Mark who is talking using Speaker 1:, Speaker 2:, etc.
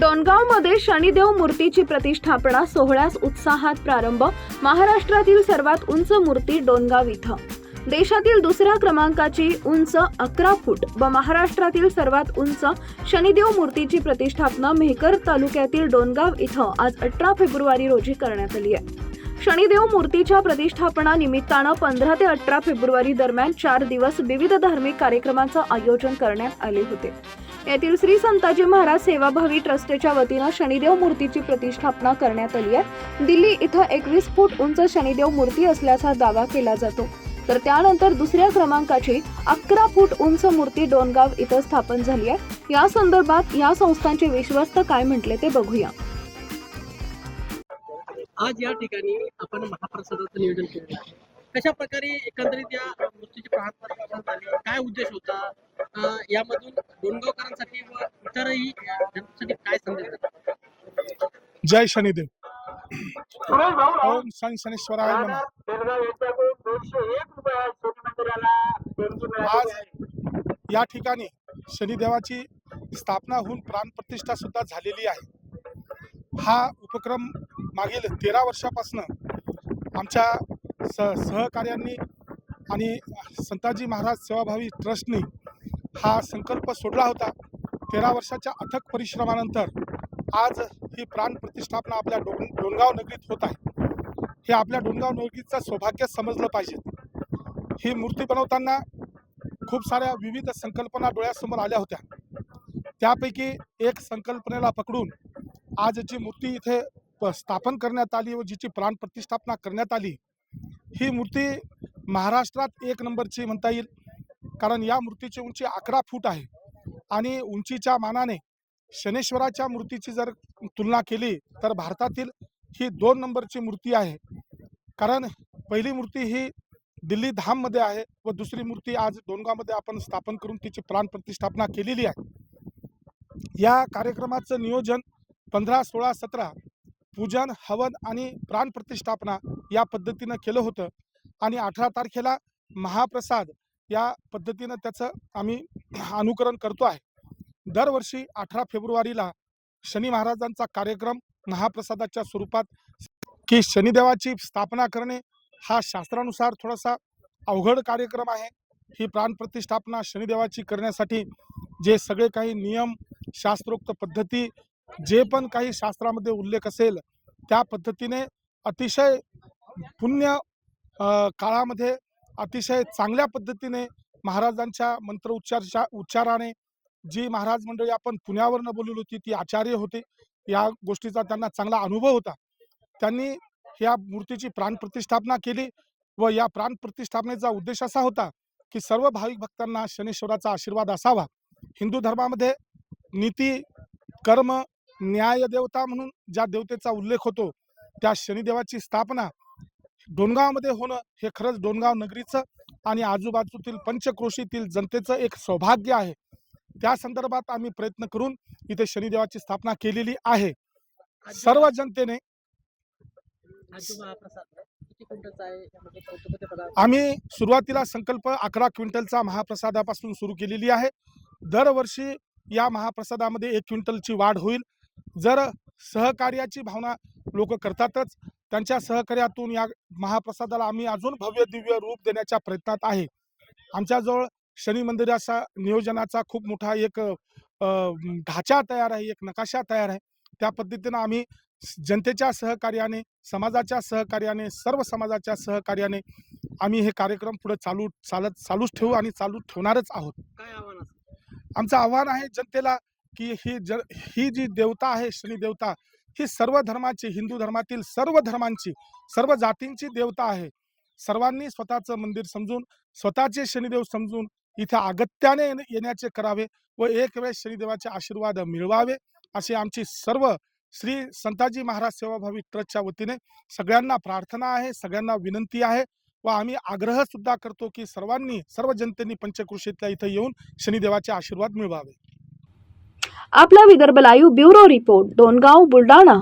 Speaker 1: डोणगावमध्ये शनिदेव मूर्तीची प्रतिष्ठापना सोहळ्यास उत्साहात प्रारंभ. महाराष्ट्रातील सर्वात उंच मूर्ती डोणगाव इथं. देशातील दुसऱ्या क्रमांकाची उंच अकरा फूट व महाराष्ट्रातील सर्वात उंच शनिदेव मूर्तीची प्रतिष्ठापना मेहकर तालुक्यातील डोणगाव इथं आज अठरा फेब्रुवारी रोजी करण्यात आली आहे. शनिदेव मूर्तीच्या प्रतिष्ठापना निमित्तानं पंधरा ते अठरा फेब्रुवारी दरम्यान चार दिवस विविध धार्मिक कार्यक्रमांचं आयोजन करण्यात आले होते. यातील श्री संताजी महाराज सेवाभावी ट्रस्टच्या वतीनं शनिदेव मूर्तीची प्रतिष्ठापना करण्यात आली आहे. दिल्ली इथं एकवीस फूट उंच शनिदेव मूर्ती असल्याचा दावा केला जातो. तर त्यानंतर दुसऱ्या क्रमांकाची अकरा फूट उंच मूर्ती डोनगाव इथं स्थापन झाली आहे. या संदर्भात या संस्थांचे विश्वस्त काय म्हटले ते बघूया.
Speaker 2: आज या ठिकाणी आपण महाप्रसादाचं नियोजन केलेलं आहे. कशा प्रकारे एकंदरीत या मूर्तीची झाली? काय उद्देश होता? यामधून डोणगावकरांसाठी व इतरही जनतेसाठी काय संदेश?
Speaker 3: जय शनिदेव. ओम शन शनेश्वराय आज या ठिकाणी शनिदेवाची स्थापना होऊन प्राणप्रतिष्ठा सुद्धा झालेली आहे. हा उपक्रम मागील तेरा वर्षापासून आमच्या स सहकार्यांनी आणि संताजी महाराज सेवाभावी ट्रस्टनी हा संकल्प सोडला होता. तेरा वर्षाच्या अथक परिश्रमानंतर आज ही प्राण प्रतिष्ठापना आपल्या डोंग डोंगाव नगरीत होत आहे. हे आपल्या डोंगाव नगरीचं सौभाग्य समजलं पाहिजे. ही मूर्ती बनवताना खूप साऱ्या विविध संकल्पना डोळ्यासमोर आल्या होत्या. त्यापैकी एक संकल्पनेला पकडून आज जी मूर्ती इथे प- स्थापन करण्यात आली व जिची प्राण प्रतिष्ठापना करण्यात आली ही मूर्ती महाराष्ट्रात एक नंबरची म्हणता येईल. कारण या मूर्तीची उंची अकरा फूट आहे आणि उंचीच्या मानाने शनेश्वराच्या मूर्तीची जर तुलना केली तर भारतातील ही दोन नंबरची मूर्ती आहे. कारण पहिली मूर्ती ही दिल्ली धाममध्ये आहे व दुसरी मूर्ती आज दोनगावमध्ये आपण स्थापन करून तिची प्राण प्रतिष्ठापना केलेली आहे. या कार्यक्रमाचं नियोजन पंधरा सोळा सतरा पूजन हवन आणि प्राण प्रतिष्ठापना या पद्धतीनं केलं होतं. आणि अठरा तारखेला महाप्रसाद या पद्धतीनं त्याचं आम्ही अनुकरण करतो आहे. दरवर्षी अठरा फेब्रुवारीला शनी महाराजांचा कार्यक्रम महाप्रसादाच्या स्वरूपात की शनिदेवाची स्थापना करणे हा शास्त्रानुसार थोडासा अवघड कार्यक्रम आहे. ही प्राणप्रतिष्ठापना शनिदेवाची करण्यासाठी जे सगळे काही नियम शास्त्रोक्त पद्धती जे पण काही शास्त्रामध्ये उल्लेख असेल त्या पद्धतीने अतिशय पुण्य काळामध्ये अतिशय चांगल्या पद्धतीने महाराजांच्या मंत्र उच्चारच्या उच्चाराने जी महाराज मंडळी आपण पुण्यावरनं बोलली होती ती आचार्य होते या गोष्टीचा त्यांना चांगला अनुभव होता. त्यांनी या मूर्तीची प्राणप्रतिष्ठापना केली व या प्राणप्रतिष्ठापनेचा उद्देश असा होता की सर्व भाविक भक्तांना शनेश्वराचा आशीर्वाद असावा. हिंदू धर्मामध्ये नीती कर्म न्याय देवता म्हणून ज्या देवतेचा उल्लेख होतो त्या शनिदेवाची स्थापना डोणगावमध्ये होणं हे खरंच डोणगाव नगरीचं आणि आजूबाजूतील पंचक्रोशीतील जनतेचं एक सौभाग्य आहे. त्या संदर्भात आम्ही प्रयत्न करून इथे शनिदेवाची स्थापना केलेली आहे. सर्व जनतेने
Speaker 2: आज जो महाप्रसाद आहे, किती क्विंटलचा आहे? यामध्ये कौतुकाचे पदार्थ
Speaker 3: आम्ही सुरुवातीला संकल्प अकरा क्विंटलचा महाप्रसादापासून सुरू केलेली आहे. दरवर्षी या महाप्रसादामध्ये एक क्विंटलची वाढ होईल. जर सहकार्याची भावना लोक करतातच त्यांच्या सहकार्यातून या महाप्रसादाला आम्ही अजून भव्य दिव्य रूप देण्याच्या प्रयत्नात आहे. आमच्याजवळ शनी मंदिराचा नियोजनाचा खूप मोठा एक ढाचा तयार आहे एक नकाशा तयार आहे. त्या पद्धतीनं आम्ही जनतेच्या सहकार्याने समाजाच्या सहकार्याने सर्व समाजाच्या सहकार्याने आम्ही हे कार्यक्रम पुढे चालू चालत चालूच ठेवू आणि चालू ठेवणारच आहोत.
Speaker 2: काय आव्हान
Speaker 3: आमचं आव्हान आहे जनतेला की ही जर ही जी देवता आहे श्री देवता ही सर्व धर्माची हिंदू धर्मातील सर्व धर्मांची सर्व जातींची देवता आहे. सर्वांनी स्वतःचं मंदिर समजून स्वतःचे शनिदेव समजून इथे अगत्याने येण्याचे करावे व एक वेळ शनिदेवाचे आशीर्वाद मिळवावे असे आमची सर्व श्री संताजी महाराज सेवाभावी ट्रस्टच्या वतीने सगळ्यांना प्रार्थना आहे सगळ्यांना विनंती आहे व आम्ही आग्रह सुद्धा करतो की सर्वांनी सर्व जनतेनी पंचकृषीतल्या इथे येऊन शनिदेवाचे आशीर्वाद मिळवावे.
Speaker 1: आपला Vidarbha live bureau report Dongaon Buldhana.